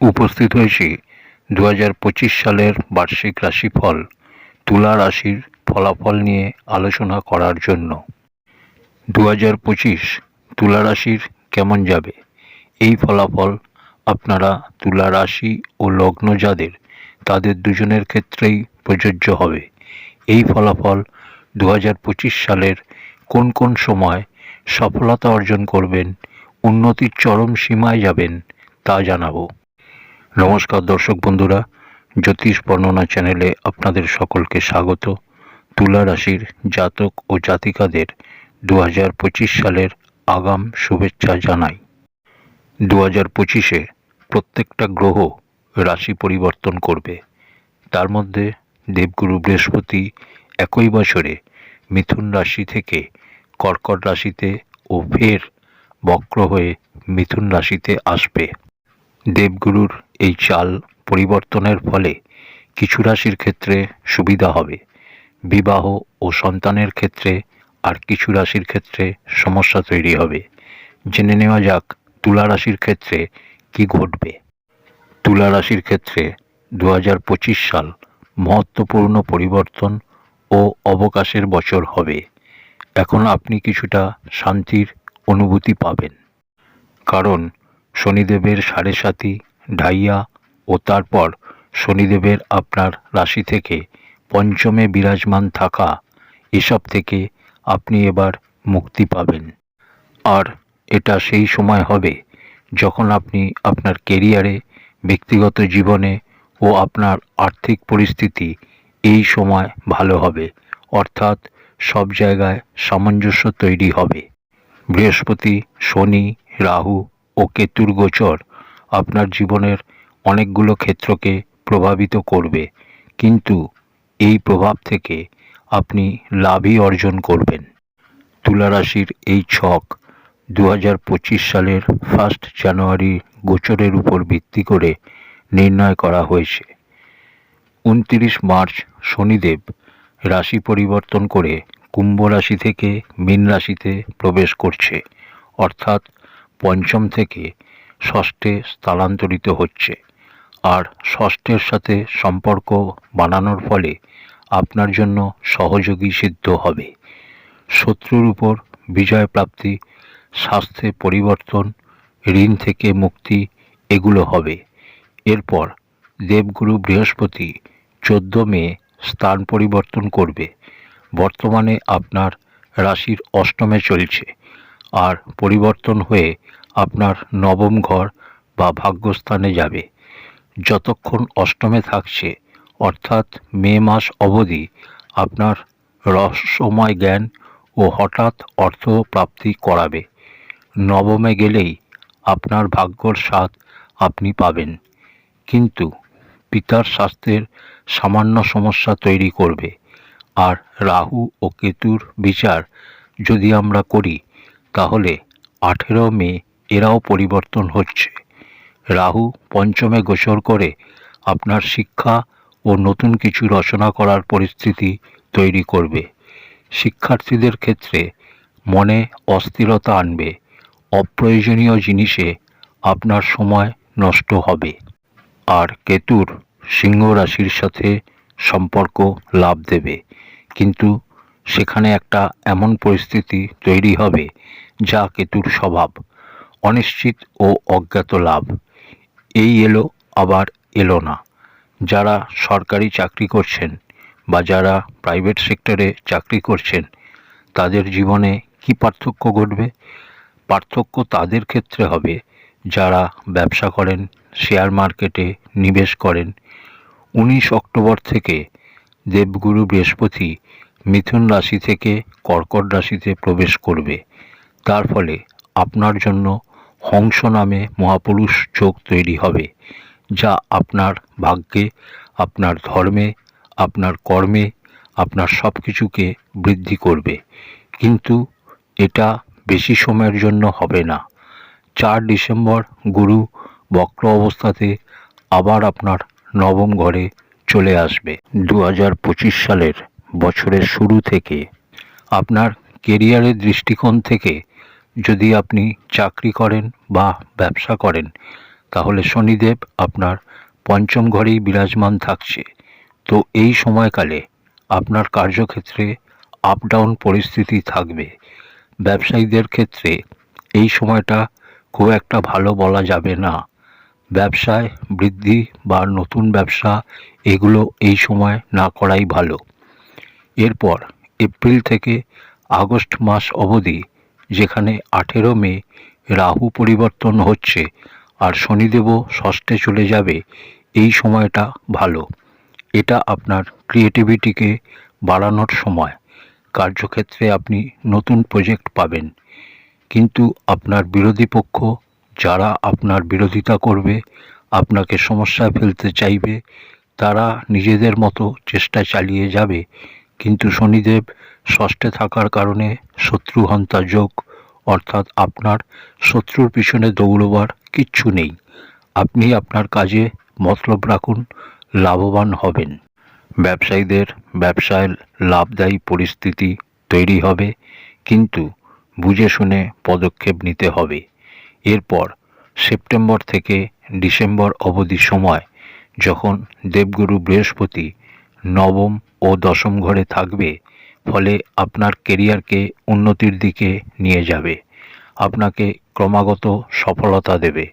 উপস্থিত হয়েছি দু হাজার পঁচিশ সালের বার্ষিক রাশিফল, তুলা রাশির ফলাফল নিয়ে আলোচনা করার জন্য। দু হাজার পঁচিশ তুলা রাশির কেমন যাবে? এই ফলাফল আপনারা তুলা রাশি ও লগ্ন যাদের, তাদের দুজনের ক্ষেত্রেই প্রযোজ্য হবে। এই ফলাফল দু হাজার পঁচিশ সালের কোন কোন সময় সফলতা অর্জন করবেন, উন্নতির চরম সীমায় যাবেন তা জানাব। নমস্কার দর্শক বন্ধুরা, জ্যোতিষ বর্ণনা চ্যানেলে আপনাদের সকলকে স্বাগত। তুলা রাশির জাতক ও জাতিকাদের দু হাজার পঁচিশ সালের আগাম শুভেচ্ছা জানাই। দু হাজার পঁচিশে প্রত্যেকটা গ্রহ রাশি পরিবর্তন করবে। তার মধ্যে দেবগুরু বৃহস্পতি একই বছরে মিথুন রাশি থেকে কর্কট রাশিতে ও ফের বক্র হয়ে মিথুন রাশিতে আসবে। দেবগুরুর এই চাল পরিবর্তনের ফলে কিছু রাশির ক্ষেত্রে সুবিধা হবে। বিবাহ ও সন্তানের ক্ষেত্রে আর কিছু রাশির ক্ষেত্রে সমস্যা তৈরি হবে। জেনে নেওয়া যাক তুলা রাশির ক্ষেত্রে কি ঘটবে। তুলা রাশির ক্ষেত্রে দু হাজার পঁচিশ সাল মহত্বপূর্ণ পরিবর্তন ও অবকাশের বছর হবে। এখন আপনি কিছুটা শান্তির অনুভূতি পাবেন। কারণ শনিদেবের সাড়ে সাতি ঢাইয়া ও তারপর শনিদেবের আপনার রাশি থেকে পঞ্চমে বিরাজমান থাকা এসব থেকে আপনি এবার মুক্তি পাবেন। আর এটা সেই সময় হবে যখন আপনি আপনার কেরিয়ারে ব্যক্তিগত জীবনে ও আপনার আর্থিক পরিস্থিতি এই সময় ভালো হবে। অর্থাৎ সব জায়গায় সামঞ্জস্য তৈরি হবে। বৃহস্পতি, শনি, রাহু ও কেতুর গোচর আপনার জীবনের অনেকগুলো ক্ষেত্রকে প্রভাবিত করবে। কিন্তু এই প্রভাব থেকে আপনি লাভই অর্জন করবেন। তুলা রাশির এই ছক দু হাজার পঁচিশ সালের ফার্স্ট জানুয়ারি গোচরের উপর ভিত্তি করে নির্ণয় করা হয়েছে। উনত্রিশ মার্চ শনিদেব রাশি পরিবর্তন করে কুম্ভ রাশি থেকে মীন রাশিতে প্রবেশ করছে। অর্থাৎ পঞ্চম থেকে ষষ্ঠে স্থানান্তরিত হচ্ছে। আর ষষ্ঠের সাথে সম্পর্ক বানানোর ফলে আপনার জন্য সহযোগী সিদ্ধ হবে। শত্রুর উপর বিজয় প্রাপ্তি, স্বাস্থ্যে পরিবর্তন, ঋণ থেকে মুক্তি এগুলো হবে। এরপর দেবগুরু বৃহস্পতি চোদ্দ মে স্থান পরিবর্তন করবে। বর্তমানে আপনার রাশির অষ্টমে চলছে। আর পরিবর্তন হয়ে আপনার নবম ঘর বা ভাগ্যস্থানে যাবে। যতক্ষণ অষ্টমে থাকছে, অর্থাৎ মে মাস অবধি আপনার রহস্যময় জ্ঞান ও হঠাৎ অর্থ প্রাপ্তি করাবে। নবমে গেলেই আপনার ভাগ্যর স্বাদ আপনি পাবেন। কিন্তু পিতার স্বাস্থ্যের সামান্য সমস্যা তৈরি করবে। আর রাহু ও কেতুর বিচার যদি আমরা করি, তাহলে আঠেরো মে এরাও পরিবর্তন হচ্ছে। রাহু পঞ্চমে গোচর করে আপনার শিক্ষা ও নতুন কিছু রচনা করার পরিস্থিতি তৈরি করবে। শিক্ষার্থীদের ক্ষেত্রে মনে অস্থিরতা আনবে। অপ্রয়োজনীয় জিনিসে আপনার সময় নষ্ট হবে। আর কেতুর সিংহ রাশির সাথে সম্পর্ক লাভ দেবে। কিন্তু সেখানে একটা এমন পরিস্থিতি তৈরি হবে যা কেতুর স্বভাব। অনিশ্চিত ও অজ্ঞাত লাভ। এই এলো, আবার এলো না। যারা সরকারি চাকরি করছেন বা যারা প্রাইভেট সেক্টরে চাকরি করছেন, তাদের জীবনে কি পার্থক্য ঘটবে? পার্থক্য তাদের ক্ষেত্রে হবে। যারা ব্যবসা করেন শেয়ার মার্কেটে নিবেশ করেন। উনিশ অক্টোবর থেকে দেবগুরু বৃহস্পতি মিথুন রাশি থেকে কর্কট রাশিতে প্রবেশ করবে। তার ফলে আপনার জন্য হংস নামে মহাপুরুষ যোগ তৈরি হবে, যা আপনার ভাগ্যে, আপনার ধর্মে, আপনার কর্মে, আপনার সব কিছুকে বৃদ্ধি করবে। কিন্তু এটা বেশি সময়ের জন্য হবে না। চার ডিসেম্বর গুরু বক্র অবস্থাতে আবার আপনার নবম ঘরে চলে আসবে। দু হাজার পঁচিশ সালের বছরের শুরু থেকে আপনার কেরিয়ারের দৃষ্টিকোণ থেকে যদি আপনি চাকরি করেন বা ব্যবসা করেন, তাহলে শনিদেব আপনার পঞ্চম ঘরেই বিরাজমান থাকছে। তো এই সময়কালে আপনার কার্যক্ষেত্রে আপ ডাউন পরিস্থিতি থাকবে। ব্যবসায়ীদের ক্ষেত্রে এই সময়টা খুব একটা ভালো বলা যাবে না। ব্যবসায় বৃদ্ধি বা নতুন ব্যবসা, এগুলো এই সময় না করাই ভালো। এরপর এপ্রিল থেকে আগস্ট মাস অবধি যেখানে আঠেরো মে রাহু পরিবর্তন হচ্ছে আর শনিদেবও ষষ্ঠে চলে যাবে, এই সময়টা ভালো। এটা আপনার ক্রিয়েটিভিটিকে বাড়ানোর সময়। কার্যক্ষেত্রে আপনি নতুন প্রজেক্ট পাবেন। কিন্তু আপনার বিরোধী পক্ষ যারা আপনার বিরোধিতা করবে, আপনাকে সমস্যায় ফেলতে চাইবে, তারা নিজেদের মতো চেষ্টা চালিয়ে যাবে। কিন্তু শনিদেব ষষ্ঠে থাকার কারণে শত্রুহন্তা যোগ, অর্থাৎ আপনার শত্রুর পিছনে দৌড়বার কিচ্ছু নেই। আপনি আপনার কাজে মতলব রাখুন, লাভবান হবেন। ব্যবসায়ীদের ব্যবসায় লাভদায়ী পরিস্থিতি তৈরি হবে, কিন্তু বুঝে শুনে পদক্ষেপ নিতে হবে। এরপর সেপ্টেম্বর থেকে ডিসেম্বর অবধি সময় যখন দেবগুরু বৃহস্পতি নবম ও দশম ঘরে থাকবে ফলে আপনার কেরিয়ারকে উন্নতির দিকে নিয়ে যাবে। আপনাকে ক্রমাগত সফলতা দেবে।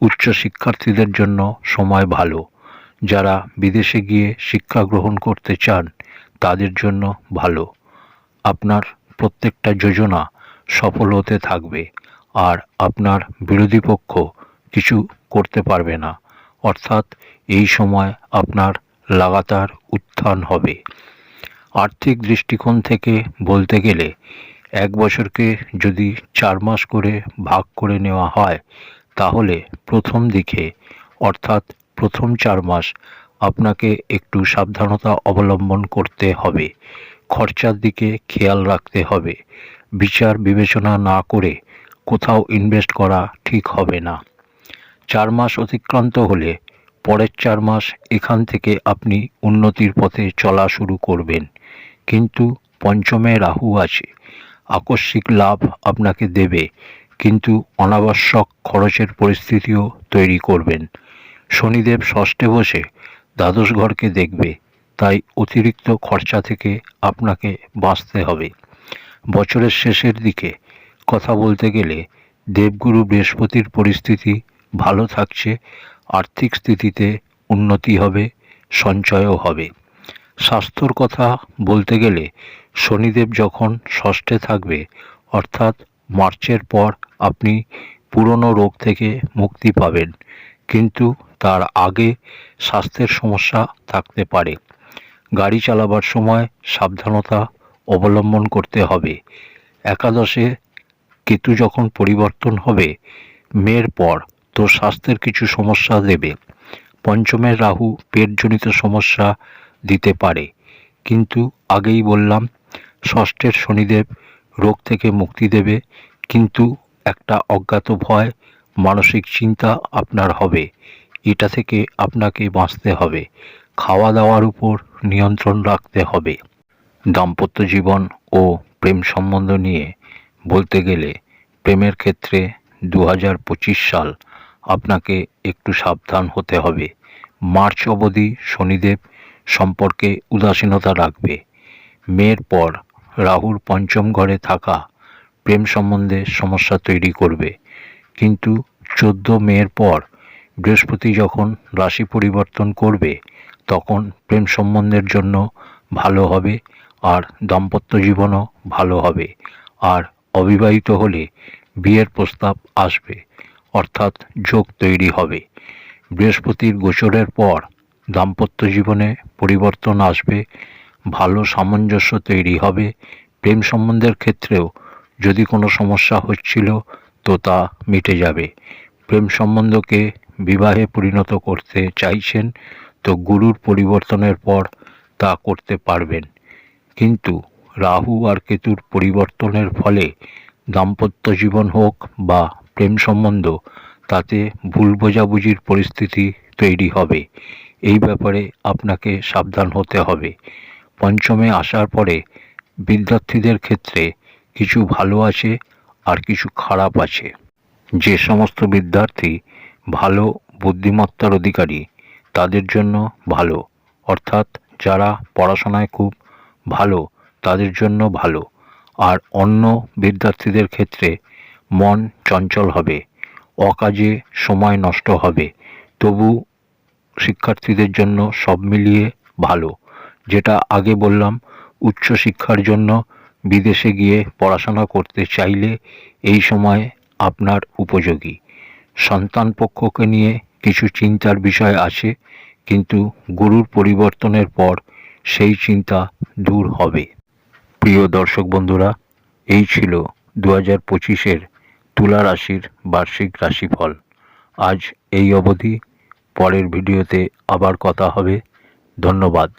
উচ্চ শিক্ষার্থীদের জন্য সময় ভালো। যারা বিদেশে গিয়ে শিক্ষা গ্রহণ করতে চান, তাদের জন্য ভালো। আপনার প্রত্যেকটা যোজনা সফল হতে থাকবে আর আপনার বিরোধী পক্ষ কিছু করতে পারবে না। অর্থাৎ এই সময় আপনার লাগাতার উত্থান হবে। আর্থিক দৃষ্টিকোণ থেকে বলতে গেলে, এক বছরকে যদি চার মাস করে ভাগ করে নেওয়া হয়, তাহলে প্রথম দিকে, অর্থাৎ প্রথম চার মাস, আপনাকে একটু সাবধানতা অবলম্বন করতে হবে। খরচার দিকে খেয়াল রাখতে হবে। বিচার বিবেচনা না করে কোথাও ইনভেস্ট করা ঠিক হবে না। চার মাস অতিক্রান্ত হলে পরের চার মাস এখান থেকে আপনি উন্নতির পথে চলা শুরু করবেন। কিন্তু পঞ্চমে রাহু আছে। আকস্মিক লাভ আপনাকে দেবে, কিন্তু অনাবশ্যক খরচের পরিস্থিতিও তৈরি করবেন। শনিদেব ষষ্ঠে বসে দ্বাদশ ঘরকে দেখবে, তাই অতিরিক্ত খরচা থেকে আপনাকে বাঁচতে হবে। বছরের শেষের দিকে কথা বলতে গেলে দেবগুরু বৃহস্পতির পরিস্থিতি ভালো থাকছে আর্থিক স্থিতিতে উন্নতি হবে, সঞ্চয়ও হবে। স্বাস্থ্যর কথা বলতে গেলে শনিদেব যখন ষষ্ঠে থাকবে, অর্থাৎ মার্চের পর আপনি পুরনো রোগ থেকে মুক্তি পাবেন, কিন্তু তার আগে স্বাস্থ্যের সমস্যা থাকতে পারে। গাড়ি চালাবার সময় সাবধানতা অবলম্বন করতে হবে। একাদশে কেতু যখন পরিবর্তন হবে মেয়ের পর তো স্বাস্থ্যের কিছু সমস্যা দেবে। পঞ্চমের রাহু পেটজনিত সমস্যা দিতে পারে। কিন্তু আগেই বললাম, ষষ্ঠের শনিদেব রোগ থেকে মুক্তি দেবে। কিন্তু একটা অজ্ঞাত ভয়, মানসিক চিন্তা আপনার হবে। এটা থেকে আপনাকে বাঁচতে হবে। খাওয়া দাওয়ার উপর নিয়ন্ত্রণ রাখতে হবে। দাম্পত্য জীবন ও প্রেম সম্বন্ধ নিয়ে বলতে গেলে প্রেমের ক্ষেত্রে দু হাজার পঁচিশ সাল আপনাকে একটু সাবধান হতে হবে। মার্চ অবধি শনিদেব সম্পর্কে উদাসীনতা রাখবে। মেয়ের পর রাহুর পঞ্চম ঘরে থাকা প্রেম সম্বন্ধে সমস্যা তৈরি করবে। কিন্তু চোদ্দ মেয়ের পর বৃহস্পতি যখন রাশি পরিবর্তন করবে, তখন প্রেম সম্বন্ধের জন্য ভালো হবে আর দাম্পত্য জীবনও ভালো হবে। আর অবিবাহিত হলে বিয়ের প্রস্তাব আসবে। অর্থাৎ যোগ তৈরি হবে। বৃহস্পতির গোচরের পর দাম্পত্য জীবনে পরিবর্তন আসবে, ভালো সামঞ্জস্য তৈরি হবে। প্রেম সম্বন্ধের ক্ষেত্রেও যদি কোনো সমস্যা হচ্ছিল, তো তা মিটে যাবে। প্রেম সম্বন্ধকে বিবাহে পরিণত করতে চাইছেন, তো গুরুর পরিবর্তনের পর তা করতে পারবেন। কিন্তু রাহু আর কেতুর পরিবর্তনের ফলে দাম্পত্য জীবন হোক বা প্রেম সম্বন্ধ, তাতে ভুল বোঝাবুঝির পরিস্থিতি তৈরি হবে। এই ব্যাপারে আপনাকে সাবধান হতে হবে। পঞ্চমে আসার পরে বিদ্যার্থীদের ক্ষেত্রে কিছু ভালো আছে আর কিছু খারাপ আছে। যে সমস্ত বিদ্যার্থী ভালো বুদ্ধিমত্তার অধিকারী, তাদের জন্য ভালো। অর্থাৎ যারা পড়াশোনায় খুব ভালো, তাদের জন্য ভালো। আর অন্য বিদ্যার্থীদের ক্ষেত্রে মন চঞ্চল হবে, অকাজে সময় নষ্ট হবে। তবু শিক্ষার্থীদের জন্য সব মিলিয়ে ভালো। যেটা আগে বললাম উচ্চশিক্ষার জন্য বিদেশে গিয়ে পড়াশোনা করতে চাইলে এই সময় আপনার উপযোগী। সন্তান পক্ষকে নিয়ে কিছু চিন্তার বিষয় আছে, কিন্তু গুরুর পরিবর্তনের পর সেই চিন্তা দূর হবে। প্রিয় দর্শক বন্ধুরা, এই ছিল দু হাজার পঁচিশের তুলা রাশির বার্ষিক রাশিফল। আজ এই অবধি। পরের ভিডিওতে আবার কথা হবে। ধন্যবাদ।